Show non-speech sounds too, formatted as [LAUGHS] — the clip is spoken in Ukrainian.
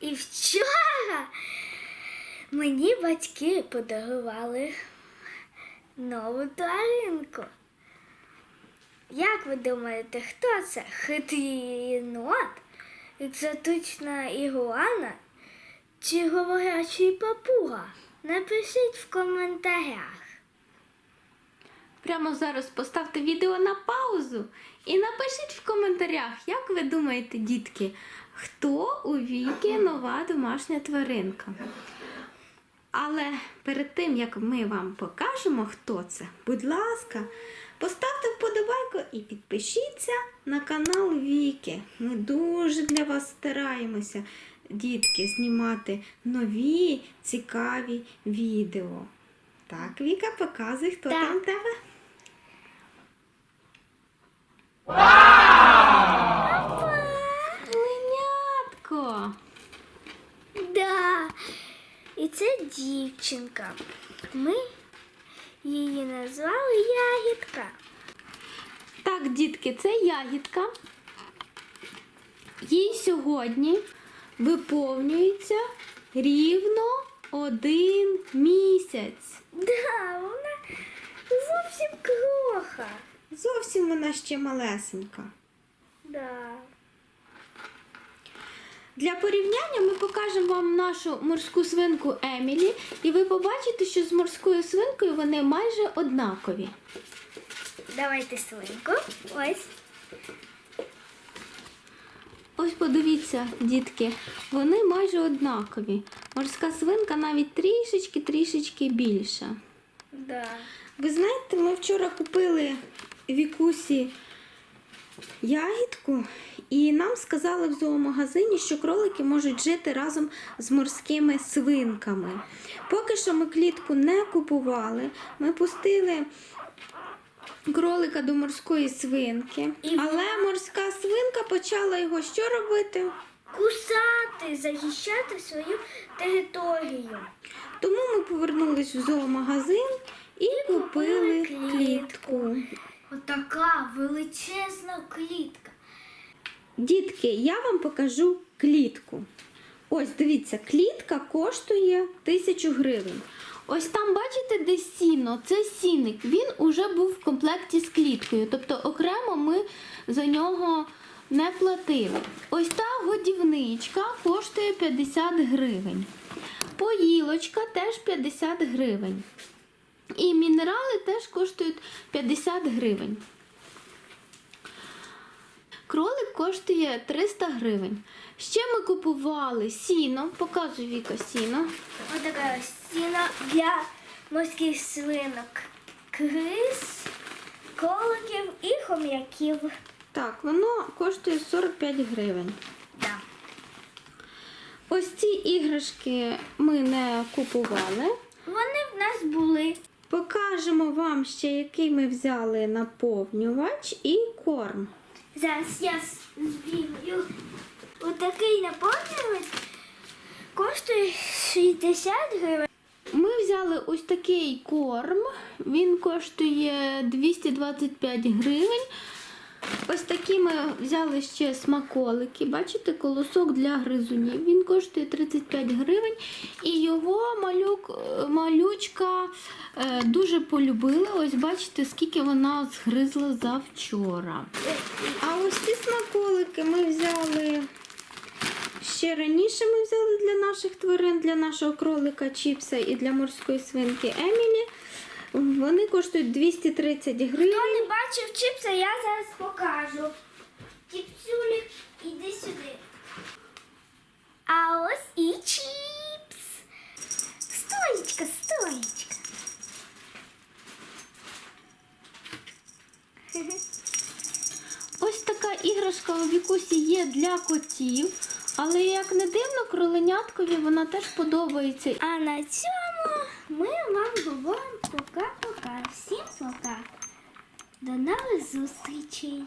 І вчора мені батьки подарували нову тваринку. Як ви думаєте, хто це? Хитрий нот? Екзотична ігуана чи говорячий папуга? Напишіть в коментарях. Прямо зараз поставте відео на паузу і напишіть в коментарях, як ви думаєте, дітки, хто у віки нова домашня тваринка. Але перед тим, як ми вам покажемо, хто це, будь ласка, поставте вподобайку і підпишіться на канал Віки. Ми дуже для вас стараємося, дітки, знімати нові цікаві відео. Так, Віка, показуй, хто Так. там в тебе. Ленятко. Да. І це дівчинка. Ми її назвали Ягідка. Так, дітки, це ягідка. Їй сьогодні виповнюється рівно один місяць. Да, вона зовсім кроха. Зовсім вона ще малесенька. Да. Для порівняння ми покажемо вам нашу морську свинку Емілі, і ви побачите, що з морською свинкою вони майже однакові. Давайте свинку. Ось. Ось подивіться, дітки, вони майже однакові. Морська свинка навіть трішечки-трішечки більша. Да. Ви знаєте, ми вчора купили Вікусі ягідку, і нам сказали в зоомагазині, що кролики можуть жити разом з морськими свинками. Поки що ми клітку не купували, ми пустили кролика до морської свинки, І але морська свинка почала його що робити? Кусати, захищати свою територію. Тому ми повернулись в зоомагазин і купили купили клітку. Отака величезна клітка. Дітки, я вам покажу клітку. Ось дивіться, клітка коштує тисячу гривень. Ось там, бачите, де сіно, це сіник. Він уже був в комплекті з кліткою. Тобто окремо ми за нього не платили. Ось та годівничка коштує 50 гривень. Поїлочка теж 50 гривень. І мінерали теж коштують 50 гривень. Кролик коштує 300 гривень. Ще ми купували сіно, показую Віка сіно. Ось стіна для морських свинок. Крис, кроликів і хом'яків. Так, воно коштує 45 гривень. Да. Ось ці іграшки ми не купували. Вони в нас були. Покажемо вам ще, який ми взяли наповнювач і корм. Зараз я збігаю. Отакий наповнювач коштує 60 гривень. Ми взяли ось такий корм. Він коштує 225 гривень. Ось такі ми взяли ще смаколики. Бачите, колосок для гризунів. Він коштує 35 гривень. І його малюк, е, малючка е, дуже полюбила. Ось бачите, скільки вона згризла завчора. А ось ці смаколики ми взяли. Ще раніше ми взяли для наших тварин, для нашого кролика Чіпса і для морської свинки Емілі. Вони коштують 230 гривень. Хто не бачив чіпса, я зараз покажу. Чіпсюлік, іди сюди. А ось і чіпс. Стоїчка, стоїчка. [LAUGHS] Ось така іграшка у вікусі є для котів. Але як не дивно, кроленяткові вона теж подобається. А на цьому ми вам говоримо пока-пока. Всім пока. До нових зустрічей.